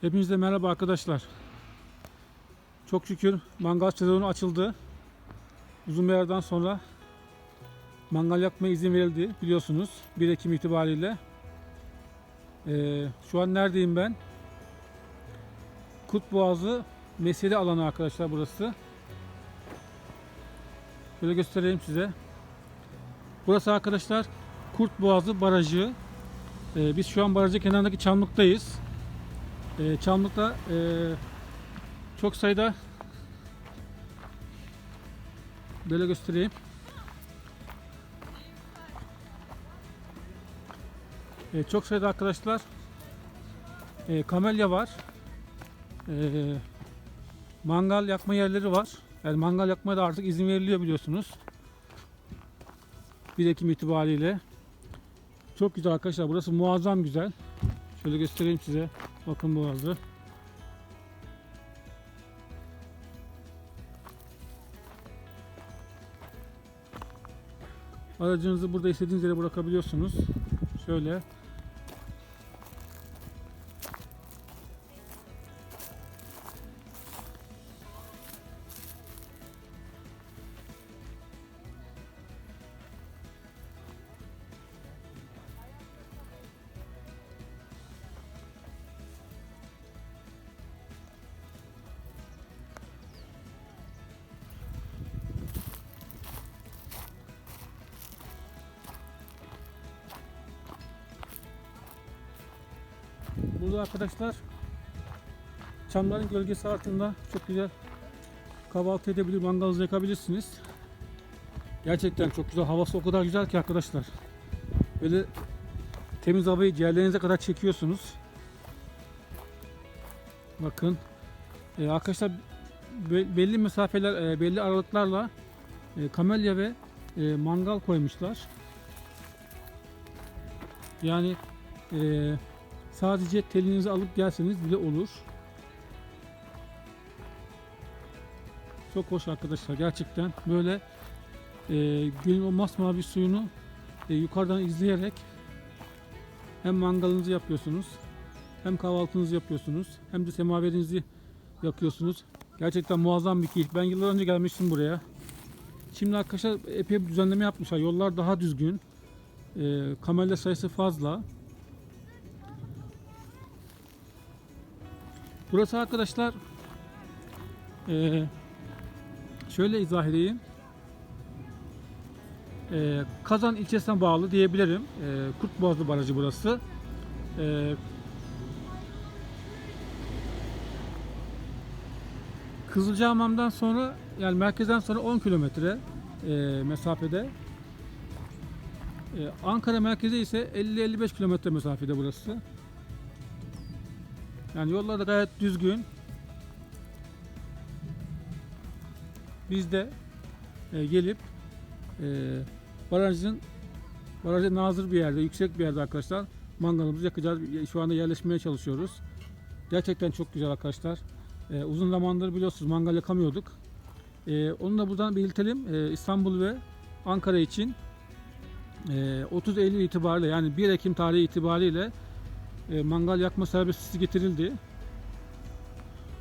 Hepinize merhaba arkadaşlar. Çok şükür mangal sezonu açıldı. Uzun bir aradan sonra mangal yakmaya izin verildi biliyorsunuz 1 Ekim itibariyle. Ee, şu an neredeyim ben? Kut Boğazı mesire alanı arkadaşlar burası. Böyle göstereyim size. Burası arkadaşlar Kurt Boğazı Barajı. Ee, biz şu an barajı kenarındaki çamlıktayız. Ee, Çamlık'ta e, çok sayıda böyle göstereyim. Ee, çok sayıda arkadaşlar e, kamelya var. E, mangal yakma yerleri var. Yani mangal yakmaya da artık izin veriliyor biliyorsunuz. 1 Ekim itibariyle. Çok güzel arkadaşlar. Burası muazzam güzel. Şöyle göstereyim size. Bakın boğazı. Aracınızı burada istediğiniz yere bırakabiliyorsunuz. Şöyle. Burada arkadaşlar çamların gölgesi altında çok güzel kahvaltı edebilir, mangalınızı yakabilirsiniz. Gerçekten çok güzel. Havası o kadar güzel ki arkadaşlar. Böyle temiz havayı ciğerlerinize kadar çekiyorsunuz. Bakın. Ee, arkadaşlar be- belli mesafeler, e, belli aralıklarla e, kamelya ve e, mangal koymuşlar. Yani e, Sadece telinizi alıp gelseniz bile olur. Çok hoş arkadaşlar gerçekten böyle e, gölün o masmavi suyunu e, yukarıdan izleyerek hem mangalınızı yapıyorsunuz hem kahvaltınızı yapıyorsunuz hem de semaverinizi yakıyorsunuz. Gerçekten muazzam bir keyif. Ben yıllar önce gelmiştim buraya. Şimdi arkadaşlar epey bir düzenleme yapmışlar. Yollar daha düzgün. E, kamelya sayısı fazla. Burası arkadaşlar eee, şöyle izah edeyim. Eee, Kazan ilçesine bağlı diyebilirim. Eee Kurtboğazı Barajı burası. Eee Kızılcahamam'dan sonra yani merkezden sonra 10 kilometre eee, mesafede. Eee, Ankara merkezi ise 50-55 kilometre mesafede burası. Yani yollar da gayet düzgün. Biz de e, gelip e, barajın barajın nazır bir yerde, yüksek bir yerde arkadaşlar mangalımızı yakacağız. Şu anda yerleşmeye çalışıyoruz. Gerçekten çok güzel arkadaşlar. E, uzun zamandır biliyorsunuz mangal yakamıyorduk. E, onu da buradan belirtelim. E, İstanbul ve Ankara için e, 30 Eylül itibariyle yani 1 Ekim tarihi itibariyle e, mangal yakma serbestisi getirildi.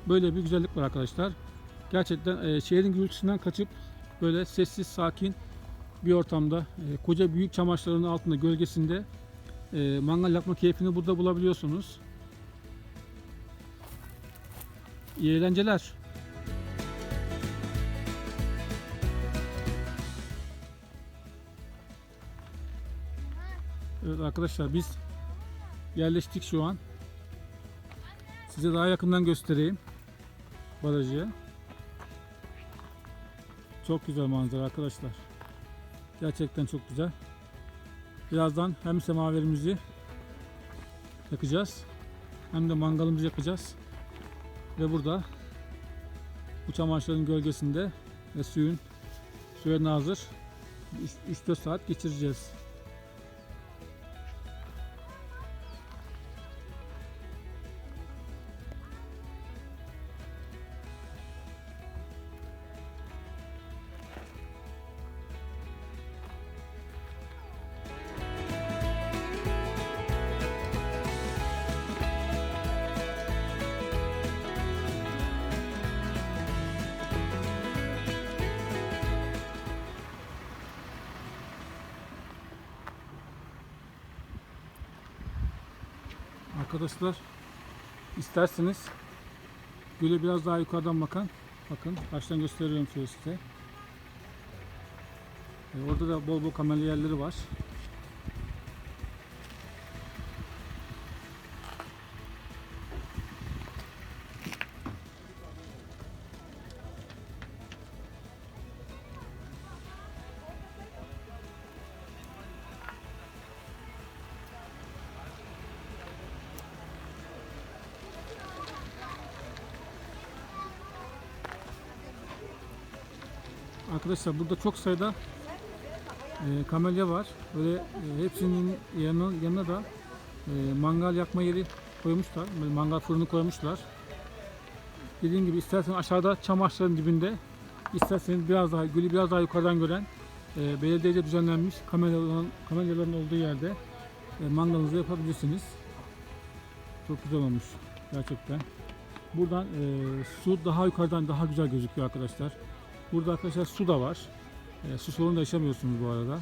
Böyle bir güzellik var arkadaşlar. Gerçekten e, şehrin gürültüsünden kaçıp böyle sessiz sakin bir ortamda e, koca büyük çamaşırların altında gölgesinde mangal yakma keyfini burada bulabiliyorsunuz. İyi eğlenceler. Evet arkadaşlar biz yerleştik şu an. Size daha yakından göstereyim barajı. Çok güzel manzara arkadaşlar. Gerçekten çok güzel. Birazdan hem semaverimizi yakacağız hem de mangalımızı yakacağız. Ve burada bu çamaşırların gölgesinde ve suyun suya nazır 3-4 saat geçireceğiz. Arkadaşlar isterseniz göle biraz daha yukarıdan bakan bakın baştan gösteriyorum size. E, orada da bol bol kamelya yerleri var. Arkadaşlar burada çok sayıda e, kamelya var. Böyle e, hepsinin yanına, yanına da e, mangal yakma yeri koymuşlar. Böyle mangal fırını koymuşlar. Dediğim gibi isterseniz aşağıda çam dibinde, isterseniz biraz daha gölü biraz daha yukarıdan gören e, belediyece düzenlenmiş kamelyaların, kamelyaların olduğu yerde e, mangalınızı yapabilirsiniz. Çok güzel olmuş gerçekten. Buradan e, su daha yukarıdan daha güzel gözüküyor arkadaşlar. Burada arkadaşlar su da var. E, su sorunu da yaşamıyorsunuz bu arada.